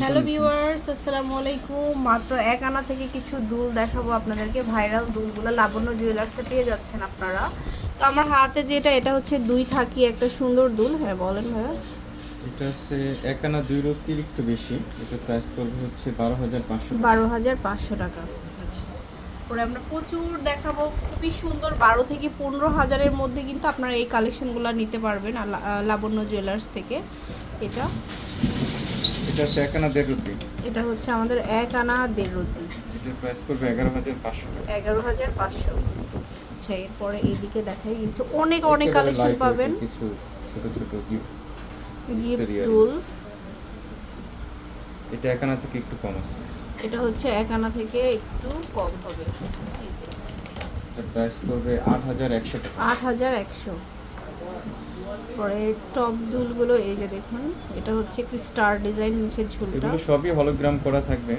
Hello viewers আসসালামু আলাইকুম। মাত্র এক আনা থেকে কিছু দুল দেখাবো আপনাদেরকে। ভাইরাল দুলগুলো লাবণ্য জুয়েলার্সে পেয়ে যাচ্ছেন আপনারা। তো আমার হাতে যেটা এটা হচ্ছে দুই থাকি একটা সুন্দর দুল। হ্যাঁ বলেন ভাইয়া। এটা হচ্ছে এক আনা দুই রতির একটু বেশি। এটা প্রাইস পড়বে হচ্ছে বারো হাজার পাঁচশো বারো হাজার পাঁচশো টাকা। আচ্ছা। পরে আমরা প্রচুর দেখাবো। খুবই সুন্দর। বারো থেকে পনেরো হাজারের মধ্যে কিন্তু আপনারা এই কালেকশনগুলো নিতে পারবেন লাবণ্য জুয়েলার্স থেকে। এটা। এটা হচ্ছে এক আনা দেড় রতি এটা হচ্ছে আমাদের এক আনা দেড় রতি এটার প্রাইস পড়বে এগারো হাজার পাঁচশো এগারো হাজার পাঁচশো। আচ্ছা এরপরে এইদিকে দেখাই কিন্তু অনেক অনেক কালেকশন পাবেন। কিছু ছোট ছোট গিফট গিফট। দুল এটা এক আনা থেকে একটু কম আছে। এটা হচ্ছে এক আনা থেকে একটু কম হবে। প্রাইস পড়বে আট হাজার একশো আট হাজার একশো। পরে টপ দুলগুলো এই যে দেখুন এটা হচ্ছে একটু স্টার ডিজাইন নিচের ঝুলটা। এগুলো সবই হলোগ্রাম করা থাকবে।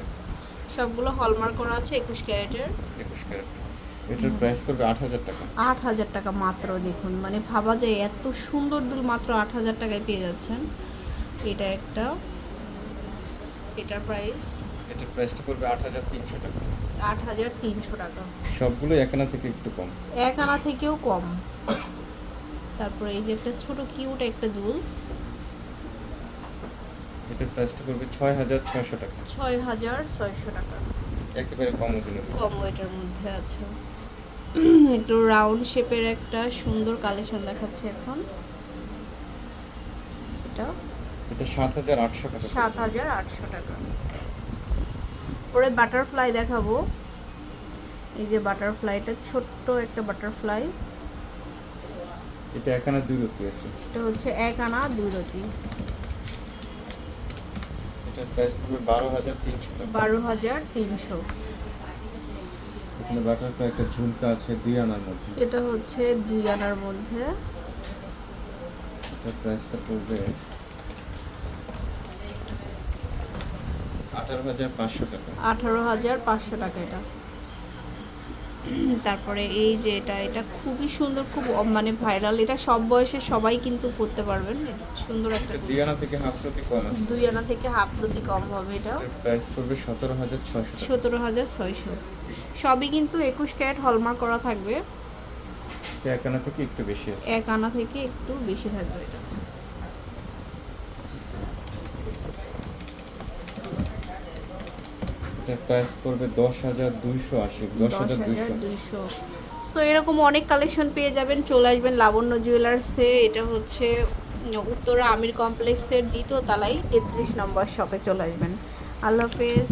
সবগুলো হলমার্ক করা আছে একুশ ক্যারেটের। একুশ ক্যারেট। এটার প্রাইস আট হাজার টাকা। আট হাজার টাকা মাত্র দেখুন মানে ভাবা যায় এত সুন্দর দুল মাত্র আট হাজার টাকায় পেয়ে যাচ্ছেন। এটা একটা এটার প্রাইস এটার প্রাইসটা হাজার তিনশো টাকা। আট হাজার তিনশো টাকা। সবগুলো এক আনা থেকে একটু কম। এক আনা থেকেও কম। তারপরে এই যে একটা ছোট কিউট একটা দুল। এটার প্রাইসটা পড়বে হাজার ছয়শো টাকা। ছয় হাজার ছয়শো টাকা। একেবারে কম ওজনের কম ওয়েটের মধ্যে আছে। একটু রাউন্ড শেপের একটা সুন্দর কালেকশন দেখাচ্ছে এখন। এটা এটা সাত হাজার আটশো টাকা সাত হাজার আটশো টাকা। পরে বাটারফ্লাই দেখাবো। এই যে বাটারফ্লাইটা ছোট্ট একটা বাটারফ্লাই। এটা এখানে দুই রতি আছে। এটা হচ্ছে এক আনা দুই রতি এটার প্রাইস পড়বে বারো হাজার তিনশো বারো হাজার তিনশো। এখানে বাটারফ্লাই একটা ঝুমকা আছে দুই আনার মধ্যে। এটা হচ্ছে দুই আনার মধ্যে। এটার প্রাইসটা পড়বে আঠারো হাজার পাঁচশো টাকা। আঠারো হাজার পাঁচশো টাকা এটা। তারপরে এই যে এটা এটা খুবই সুন্দর খুব মানে ভাইরাল এটা সব বয়সের সবাই কিন্তু পড়তে পারবেন। সুন্দর একটা দুই আনা থেকে হাফ রতি কম আছে। দুই আনা থেকে হাফ প্রতি কম হবে এটা প্রাইস পড়বে সতেরো হাজার ছয়শো সতেরো হাজার ছয়শো। সবই কিন্তু একুশ ক্যারেট হলমার্ক করা থাকবে। এক আনা থেকে একটু বেশি আছে। এক আনা থেকে একটু বেশি থাকবে এটা। এটার প্রাইস পড়বে দশ হাজার দুইশো আশি, দশ হাজার দুইশো। সো এরকম অনেক কালেকশন পেয়ে যাবেন, চলে আসবেন লাবণ্য জুয়েলার্সে এটা হচ্ছে উত্তরা আমির কমপ্লেক্সের দ্বিতীয় তলায়, তেত্রিশ নম্বর শপে চলে আসবেন। আল্লাহ হাফেজ।